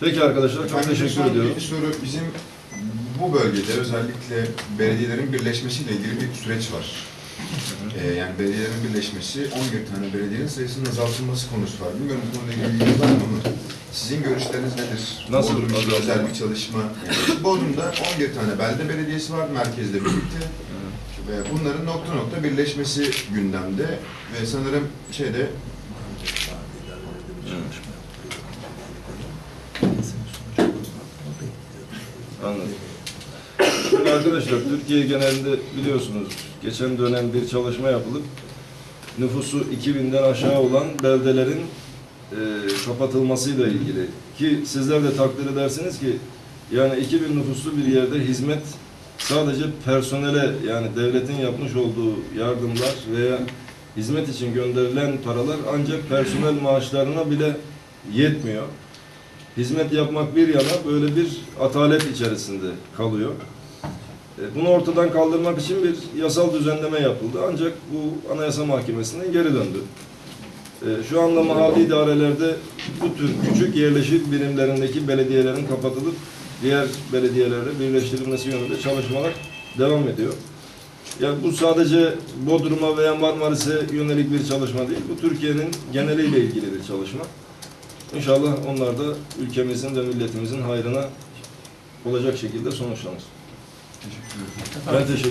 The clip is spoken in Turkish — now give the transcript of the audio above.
Peki arkadaşlar çok Ben teşekkür ediyorum. Bir soru bizim bu bölgede özellikle belediyelerin birleşmesiyle ilgili bir süreç var. Ee, yani belediyelerin birleşmesi 11 tane belediyenin sayısının azaltılması konusu var. Bilmiyorum bu konuyla ilgili bilginiz var mı sizin görüşleriniz nedir? Nasıl Bodrum için özel bir çalışma. Yani Bodrum'da 11 tane belde belediyesi var merkezle birlikte. Ve bunların nokta nokta birleşmesi gündemde ve sanırım şeyde Anladım. Şimdi arkadaşlar Türkiye genelinde biliyorsunuz geçen dönem bir çalışma yapılıp nüfusu 2000'den aşağı olan beldelerin e, kapatılmasıyla ilgili ki sizler de takdir edersiniz ki yani 2000 nüfuslu bir yerde hizmet sadece personele yani devletin yapmış olduğu yardımlar veya hizmet için gönderilen paralar ancak personel maaşlarına bile yetmiyor. Hizmet yapmak bir yana böyle bir atalet içerisinde kalıyor. E, Bunu ortadan kaldırmak için bir yasal düzenleme yapıldı. Ancak bu Anayasa Mahkemesi'nden geri döndü. E, Şu anda mahalli idarelerde bu tür küçük yerleşik birimlerindeki belediyelerin kapatılıp diğer belediyelerle birleştirilmesi yönünde çalışmalar devam ediyor. Yani bu sadece Bodrum'a veya Marmaris'e yönelik bir çalışma değil. Bu Türkiye'nin geneliyle ilgili bir çalışma. İnşallah onlar da ülkemizin ve milletimizin hayrına olacak şekilde sonuçlanır. teşekkür ederim. Ben teşekkür